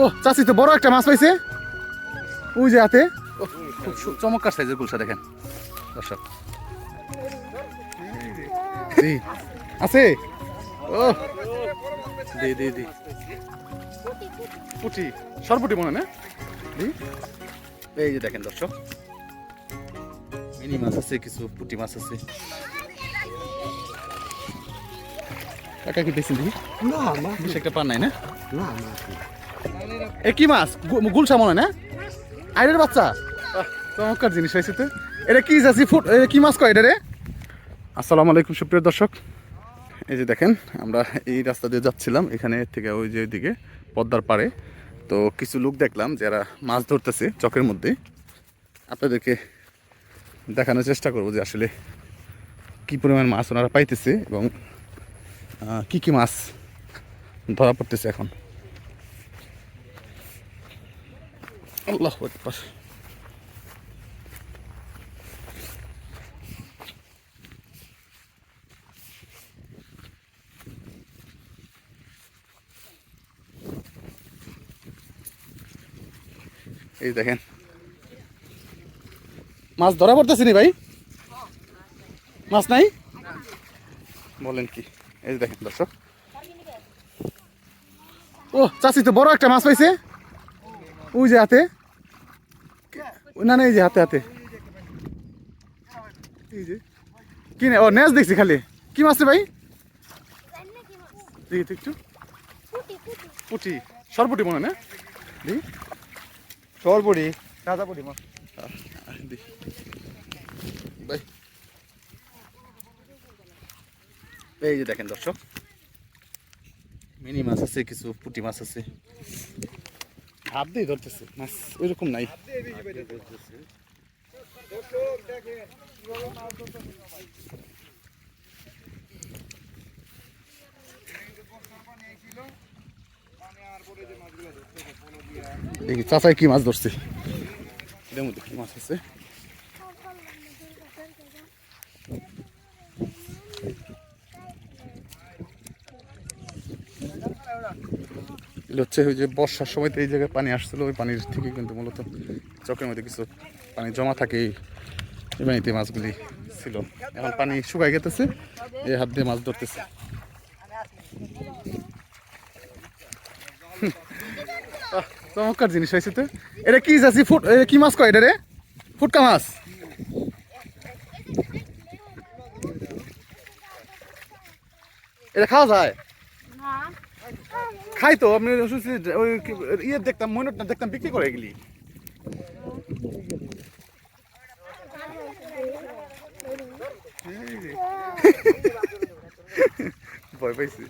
ও চাচি তো বড় একটা মাছ পাইছে। ওই যে হাতে। খুব চমৎকার সাইজের গুলশা দেখেন। দর্শক। জি, আছে? ও। দি দি দি। পুটি। সরপুটি মনে না? দি। এই যে দেখেন দর্শক। মিনি মাছ আছে কিছু পুটি মাছ আছে। কাকা কি দেখছেন দেখি? না মাছ একটা পান নাই না? না মাছ এ কি মাছ? গুলশা মনে না? আইরের বাচ্চা? চমৎকার জিনিস হয়েছে তো। এটা কি যাচ্ছি ফুট? এটা কি মাছ কয় এটা রে? আসসালামু আলাইকুম সুপ্রিয় দর্শক। এই যে দেখেন আমরা এই রাস্তা দিয়ে যাচ্ছিলাম। এখানে থেকে ওই যে ওইদিকে পদ্মার পাড়ে। তো কিছু লোক দেখলাম যারা মাছ ধরতেছে চকের মধ্যে। আপনাদেরকে দেখানোর চেষ্টা করব যে আসলে কি পরিমাণ মাছ ওনারা পাইতেছে এবং কি কি মাছ ধরা পড়তেছে এখন। আল্লাহ আকবার। এই দেখেন। মাছ ধরা পড়তেছে নি ভাই? মাছ নাই? বলেন কি? এই দেখেন দর্শক। ও চাচি তো বড় একটা মাছ পাইছে। ওই যে হাতে? না না এই যে হাতে হাতে। এই যে। কি ও নেজ দেখছি খালি। কি মাছ রে ভাই? দেখি একটু। পুটি। সরপুটি মনে না? দেখি। সরপুরি রাজাপুরি মাছ আহ, দেখি ভাই এই যে দেখেন দর্শক মিনি মাছ আছে কিছু পুটি মাছ আছে। হাত দিয়ে ধরতেছে। মাছ ওইরকম নাই। দেখি চাচাই কি মাছ ধরছে? এটার মধ্যে কি মাছ আছে? এগুলো হচ্ছে ওই যে বর্ষার সময় তো এই জায়গায় পানি আসছিল, ওই পানির থেকে কিন্তু মূলত চকের মধ্যে কিছু পানি জমা থাকে, এই পানিতে মাছগুলি ছিল। এখন পানি শুকাই গেতেছে, এই হাত দিয়ে মাছ ধরতেছে। চমৎকার জিনিস হয়েছে তো। এটা কি যাচ্ছি ফুট কি মাছ কয় এটা রে? ফুটকা মাছ? এটা খাওয়া যায়? খাই তো আপনি ওই ইয়ে দেখতাম ময়ূরটা দেখতাম বিক্রি করে এগুলি ভয় পাইছি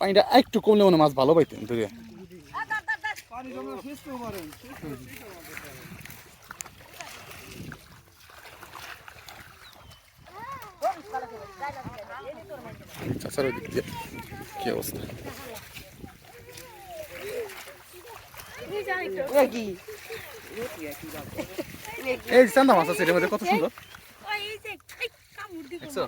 পানিটা একটু কমলে মনে মাছ ভালো পাইতেন ধরে চাচার ওই দিক দিয়ে কি এই চান্দা মাছ আছে মধ্যে কত সুন্দর। দেখছ?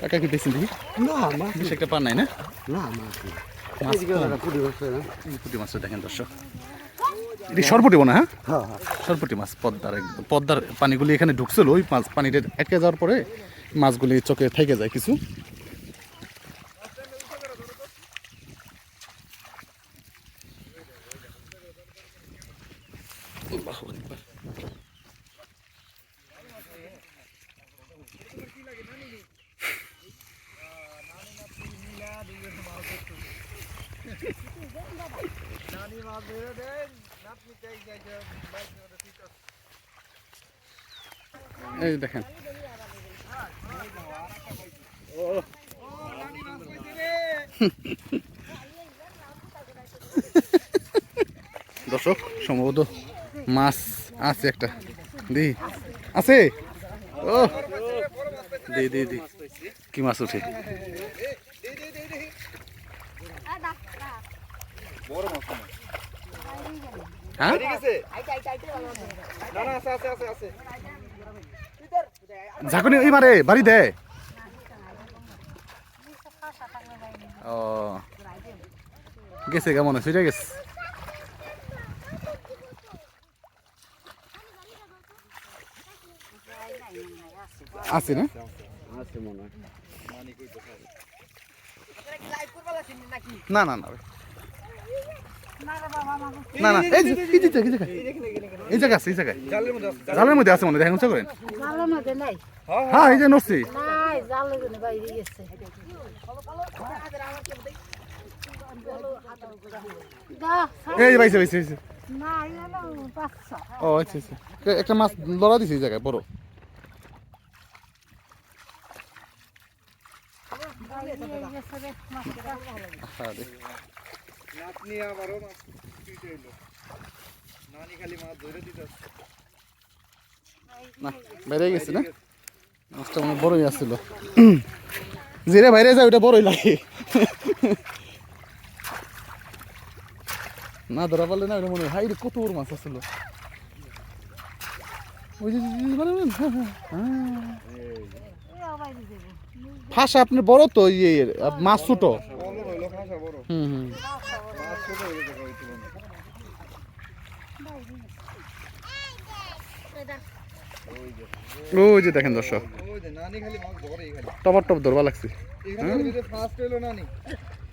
কাকা কি দেখছেন দেখি? না মাছ বেশ একটা পান নাই না? না মাছ মাছ মাছ পুঁটি মাছটা দেখেন দর্শক। এটি সরপুটি মনে হয়, হ্যাঁ হ্যাঁ। হ্যাঁ মাছ পদ্মার একদম পদ্মার পানিগুলি এখানে ঢুকছিল ওই মাছ পানিটা আটকে যাওয়ার পরে মাছগুলি চোখে থেকে যায় কিছু। আল্লাহু আকবার। এই দেখেন। দর্শক, সম্ভবত মাছ আছে একটা। দি, আছে? ও, দি দি দি। কি মাছ উঠে? হ্যাঁ না আছে ঝাঁকুনি ওই মারে বাড়ি দেয় ও। গেছে কেমন? এটা গেছে। আছে না? আছে মনে হয় না না না। না না, এই এই যে, এই জায়গায় এই জায়গা আছে, এই জায়গায়। জালের মধ্যে আছে মনে দেখেন করেন হ্যাঁ এই যে, নড়ছি। এই না এলো পাঁচশো ও আচ্ছা আচ্ছা। একটা মাছ লড়া দিছে এই জায়গায়, বড়। হ্যাঁ নাতনি আবারও মাছ তুইতে এলো। নানি খালি মাছ ধরে দিতে না বাইরে গেছে না? মাছটা মনে বড়ই আসছিল যেটা বাইরে যায় ওটা বড়ই লাগে। না ধরা পারলে না ওটা মনে হয় কত বড় মাছ আসছিল ওই যে- যে- যে- মানে- হ্যাঁ, হ্যাঁ, হ্যাঁ। ফাঁসা আপনার বড় তো ইয়ে মাছ ছোট। বড়। হুম হুম মাছ ছোট হয়ে গেছে কই তুলনা ওই যে দেখেন দর্শক। টপার টপ ধরবা লাগছে।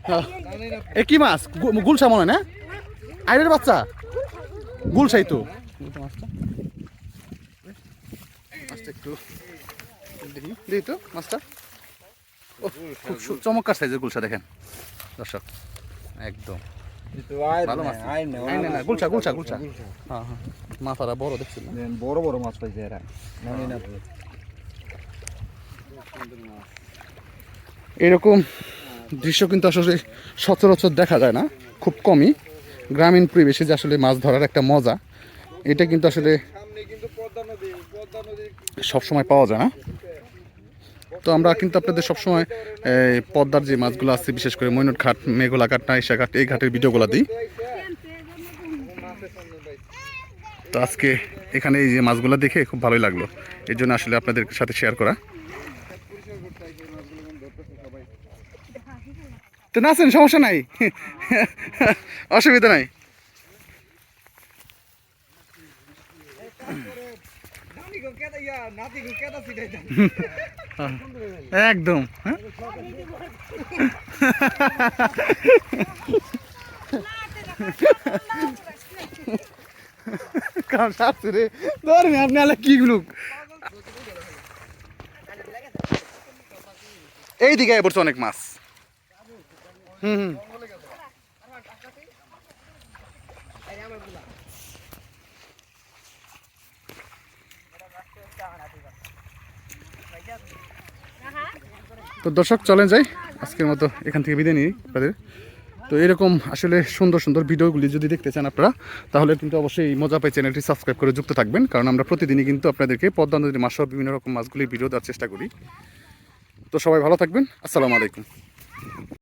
হ্যাঁ। এ কি মাছ? গুলশা মনে না? আইরের বাচ্চা? গুলশাই তো। মাছটা খুব চমৎকার সাইজের গুলশা দেখেন। দর্শক, একদম। ভালো মাছ না না গুলশা গুলশা গুলশা হ্যাঁ হ্যাঁ। মাথাটা বড় দেখছি বড় বড় মাছ পাইছে এরা। না এরকম দৃশ্য কিন্তু আসলে সচরাচর দেখা যায় না খুব কমই। গ্রামীণ পরিবেশে যে আসলে মাছ ধরার একটা মজা এটা কিন্তু আসলে সবসময় পাওয়া যায় না। তো আমরা কিন্তু আপনাদের সবসময় পদ্মার যে মাছগুলো আছে, বিশেষ করে মৈনট ঘাট মেঘলা ঘাট নাইসা ঘাট এই ঘাটের ভিডিওগুলো দিই। তো আজকে এখানে এই যে মাছগুলো দেখে খুব ভালোই লাগল। এর জন্য আসলে আপনাদের সাথে শেয়ার করা। তো নাচেন, সমস্যা নাই। অসুবিধা নাই। নাতি একদম হ্যাঁ? রে? ধরবে আপনি আলা কি গুলো এইদিকে পড়ছে অনেক মাছ। হুম হুম। তো দর্শক, চলেন যাই। আজকের মতো এখান থেকে বিদায় নিই আপনাদের। তো এরকম আসলে সুন্দর সুন্দর ভিডিওগুলি যদি দেখতে চান আপনারা, তাহলে কিন্তু অবশ্যই মজা পাই চ্যানেলটি সাবস্ক্রাইব করে যুক্ত থাকবেন। কারণ আমরা প্রতিদিনই কিন্তু আপনাদেরকে পদ্মা নদীর মাছ বিভিন্ন রকম মাছগুলির ভিডিও দেওয়ার চেষ্টা করি। তো সবাই ভালো থাকবেন। আসসালামু আলাইকুম।